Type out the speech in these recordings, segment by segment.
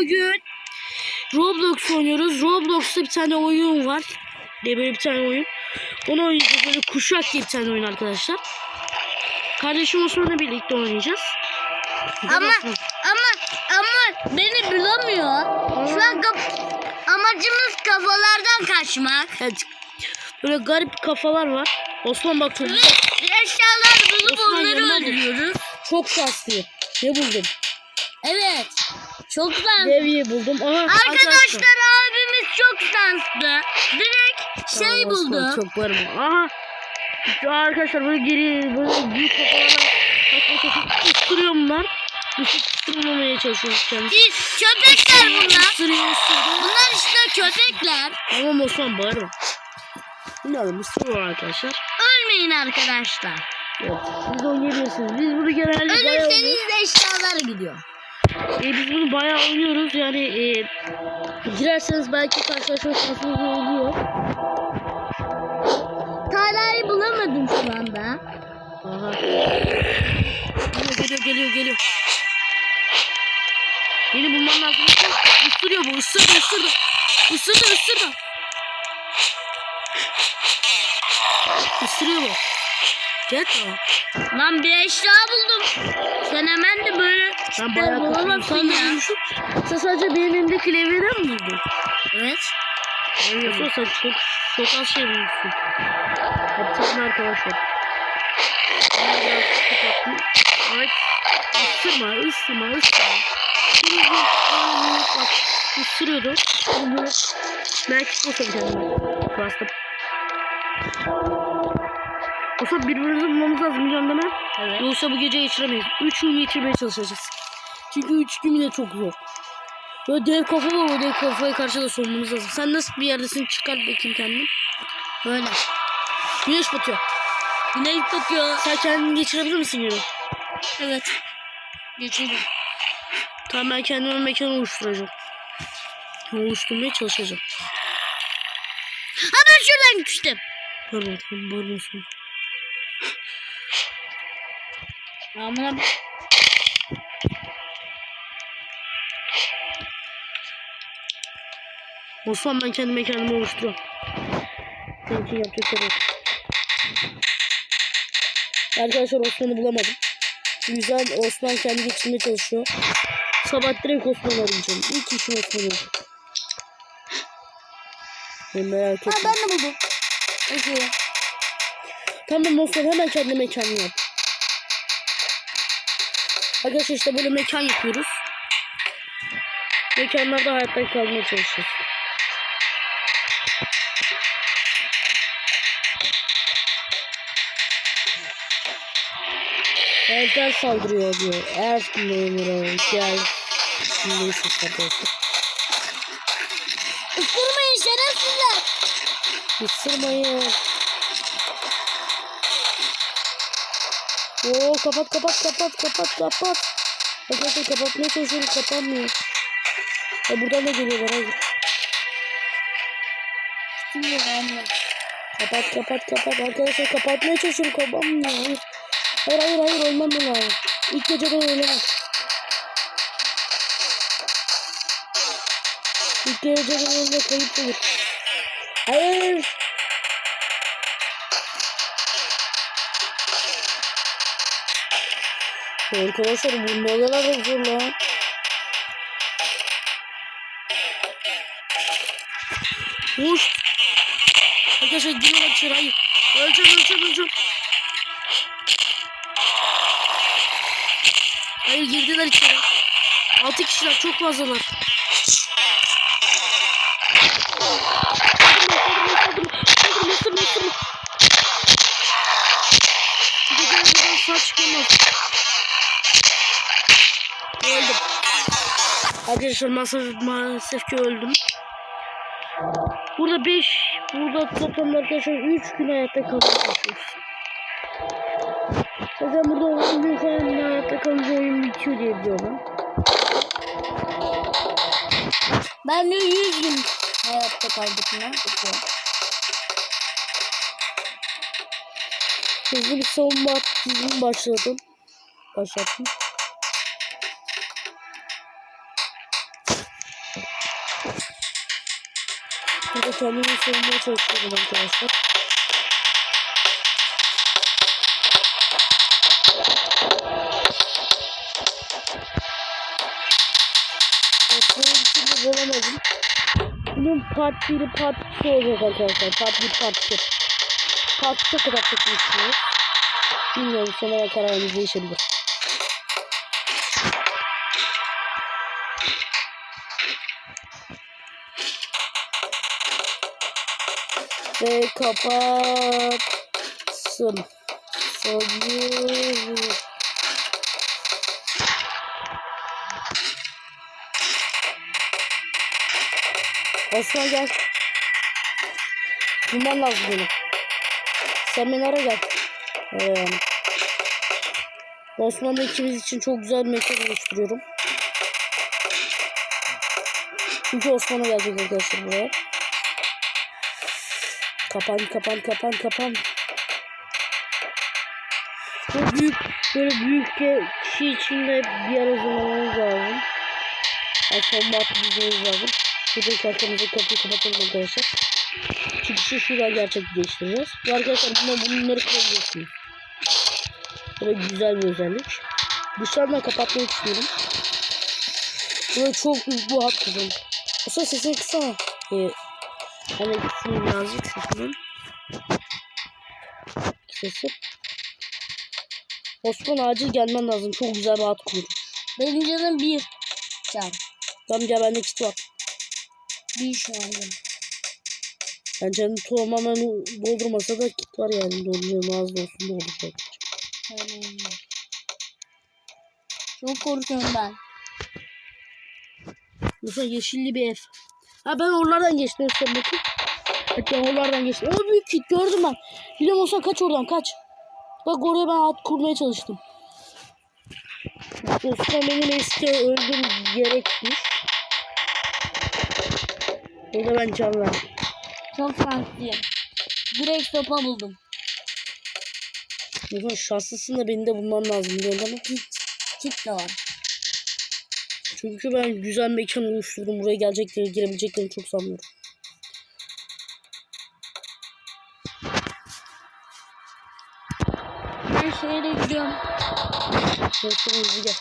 bugün Roblox oynuyoruz. Roblox'ta bir tane oyun var. Diye böyle bir tane oyun. Onu oynayacağız. Böyle kuşak diye bir tane oyun arkadaşlar. Kardeşim Osman'la birlikte oynayacağız. Ama Osman. ama ama beni bulamıyor. Şu an kap- amacımız kafalardan kaçmak. Evet. Böyle garip kafalar var. Osman bak Ve eşyalar bulup Osman onları yanına öldürüyoruz. çok şanslıyım. Ne buldum? Evet. Çok güzel. Levye buldum. Aha, Arkadaşlar abimiz çok şanslı. Direkt şey Tamam, Osman, buldu. Çok varım. Aha. Şu Arkadaşlar böyle geri böyle büyük kafalarla. Isırıyor bunlar. Isırmamaya çalışıyoruz kendisi. Biz köpekler bunlar. Isırıyor ısırıyor. Bunlar işte köpekler. Ama Osman bağırma. Bilmiyorum ısırıyor arkadaşlar. Ölmeyin arkadaşlar. Evet. Siz oynayabilirsiniz. Biz bunu genelde. Ölürseniz eşyalar gidiyor. E, biz bunu bayağı oynuyoruz. Yani e, girerseniz belki karşılaşma şansınız oluyor. Tarlayı bulamadım şu anda. Aha. Geliyor geliyor geliyor geliyor. Beni bulman lazım. Isırıyor bu ısırdı ısırdı. Isırdı ısırdı. Isırıyor bu. Gel tamam. Lan bir eşya buldum. Sen hemen de böyle Ben bayağı bulamazsın ya. Sen sadece benim elimdeki levyeden mi buldun? Evet. Yoksa sen çok çok az şey bulmuşsun. Takın arkadaşlar. Ay, ısırma, ısırma, ısırma. Şimdi bak ısırıyordu. Belki kendime. Bastım. Birbirimizi bulmamız lazım biliyorum değil mi? Evet. Yoksa bu gece geçiremeyiz. Üç gün geçirmeye çalışacağız. Çünkü üç gün bile çok zor. Böyle dev kafa var o dev kafaya karşı da sormamız lazım. Sen nasıl bir yerdesin çıkar bakayım kendin. Böyle. Güneş batıyor. Güneş batıyor. Sen kendini geçirebilir misin yürü? Evet. Geçelim. Tamam ben kendime mekan oluşturacağım. Oluşturmaya çalışacağım. Ha ben şuradan düştüm. Pardon tamam bağırmasın. Amına Osman ben kendi mekanımı oluşturuyorum. Senin için yapacak şey yok. Arkadaşlar Osman'ı bulamadım. Yüzden Osman kendi geçirmeye çalışıyor. Sabah direkt Osman'ı arayacağım. İlk işim Osman olacak. Ben merak etme. Ha ben de buldum. Peki. Tamam Osman hemen kendi mekanını yap. Arkadaşlar işte böyle mekan yapıyoruz. Mekanlarda hayatta kalmaya çalışıyoruz. Elfler saldırıyor diyor. Elf memuru gel. Neyse arkadaşlar. Isırmayın şerefsizler. Isırmayın. Oo kapat kapat kapat kapat kapat. Arkadaşlar kapatmaya çalışıyorum kapanmıyor. Ya buradan da geliyorlar hadi. Bilmiyorum anne. Kapat kapat kapat arkadaşlar kapatmaya çalışıyorum kapanmıyor. Hayır hayır hayır olmam lazım. İlk geceden ölemem. İlk geceden öyle kayıp olur. Hayır. Arkadaşlar bu ne kadar lan. Vur. Arkadaşlar giriyorlar içeri hayır. Öleceğim öleceğim öleceğim. Hayır girdiler içeri. Altı kişiler çok fazlalar. Arkadaşlar maalesef, maalesef ki öldüm. Burada 5, burada toplamda arkadaşlar 3 gün hayatta kalıyoruz. Zaten burada 10 gün falan hayatta kalınca oyun bitiyor diye biliyorum. Ben de 100 gün hayatta kaldık. Hızlı bir savunma dizimi başladım. Başlattım. Burada kendimi savunmaya çalışıyorum arkadaşlar. Aslında bir bulamadım. Bunun part 1'i part 2 olacak arkadaşlar. Part 1 part 2. Part 2'ye kadar çekmek istiyoruz. Bilmiyorum sonra kararımız değişebilir. Ve kapatsın. Sanıyorum. Osman gel. Bulman lazım beni. Sen beni ara gel. Ee, Osman'la ikimiz için çok güzel bir mekan oluşturuyorum. Çünkü Osman'a gelecek arkadaşlar buraya. Kapan kapan kapan kapan. Bu büyük böyle büyük bir kişi için de bir ara zamanımız lazım. Yani son batmamız lazım. Şuradaki arkamıza kapıyı kapatalım arkadaşlar. Çıkışı şuradan gerçekleştireceğiz. Ve arkadaşlar bunlar, bunları kurabilirsiniz. Böyle güzel bir özellik. Dışarıdan kapatmak istiyorum. Böyle çok büyük bu hat kızım. Aslında sesini kısana. Ee, hani kısayım birazcık sesini. Sesi. Osman acil gelmen lazım. Çok güzel bir hat kurdum. Benim canım bir. Can. Tamam gel bende kit var. Bir şu an canım. Ben canım tamamen doldurmasa da kit var yani. Dolduruyorum az da olsun dolduracak. Aynen. Çok korkuyorum ben. Mesela yeşilli bir ev. Ha ben oralardan geçtim. Evet ben oralardan geçtim. O büyük kit gördüm ben. Biliyorum olsa kaç oradan kaç. Bak oraya ben at kurmaya çalıştım. Osman benim eski öldüğüm yere gitmiş. Orada ben can verdim. Çok şanslıyım. Direkt sopa buldum. Mesela şanslısın da beni de bulman lazım biliyorsun ama. Kit de var. Çünkü ben güzel mekan oluşturdum. Buraya gelecekleri, girebileceklerini çok sanmıyorum. Ben şehre gidiyorum. Neyse hızlı gel.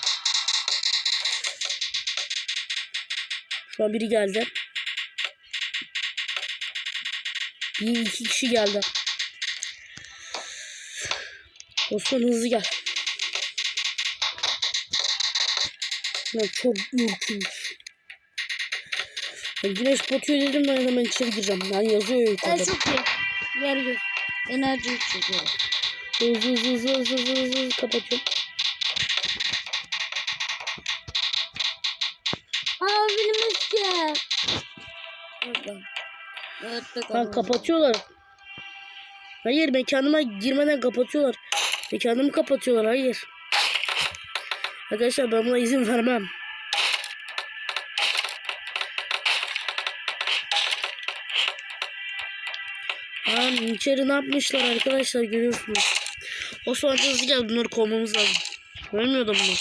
Şu an biri geldi. Bir iki kişi geldi. Osman hızlı gel. Ya çok ürkünç. Güneş batıyor dedim ben hemen içeri gireceğim. Yani yazıyor ya Ben yukarıda. çok iyi. Ver gör. Enerji çekiyorum. Hızlı hızlı hızlı hızlı hızlı hızlı kapatıyorum. Aa benim eski. Evet, Lan kapatıyorlar. Hayır mekanıma girmeden kapatıyorlar. Mekanımı kapatıyorlar hayır. Arkadaşlar ben buna izin vermem. Lan içeri ne yapmışlar arkadaşlar görüyorsunuz. Osman hızlı gel bunları kovmamız lazım. Ölmüyordu bunu.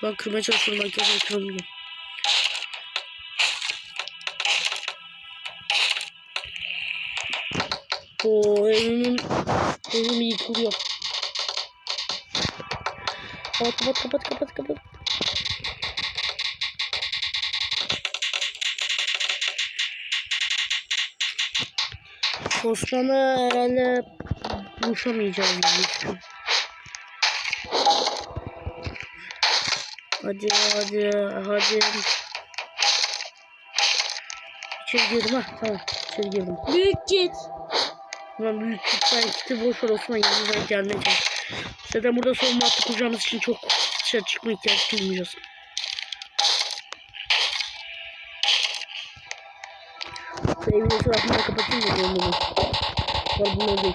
Şu an kırmaya çalışıyorum arkadaşlar kıramıyorum. Oo evimin evim yıkılıyor. Kapat kapat kapat kapat kapat. Osman'ı herhalde buluşamayacağım. büyük Hadi hadi hadi. İçeri girdim ha tamam içeri girdim. Büyük kit. Ulan büyük kitler kiti boş Osman yanımıza gelmeye çalış. Zaten burada savunma hattı kuracağımız için çok dışarı çıkma ihtiyaç duymayacağız. Şu evin etrafını da kapatayım da diyorum bunu. Var bunlar değil.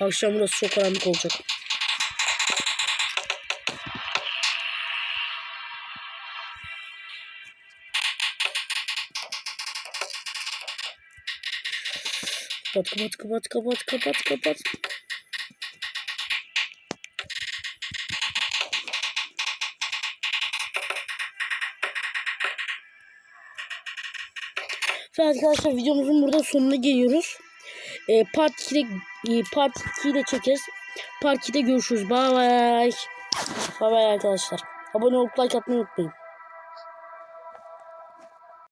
Akşam burası çok karanlık olacak. Kapat kapat kapat kapat kapat kapat. Ve arkadaşlar videomuzun burada sonuna geliyoruz. Ee, part 2'de e, part 2'yi de çekeriz. Part 2'de görüşürüz. Bye bye. Bye bye arkadaşlar. Abone olup like atmayı unutmayın.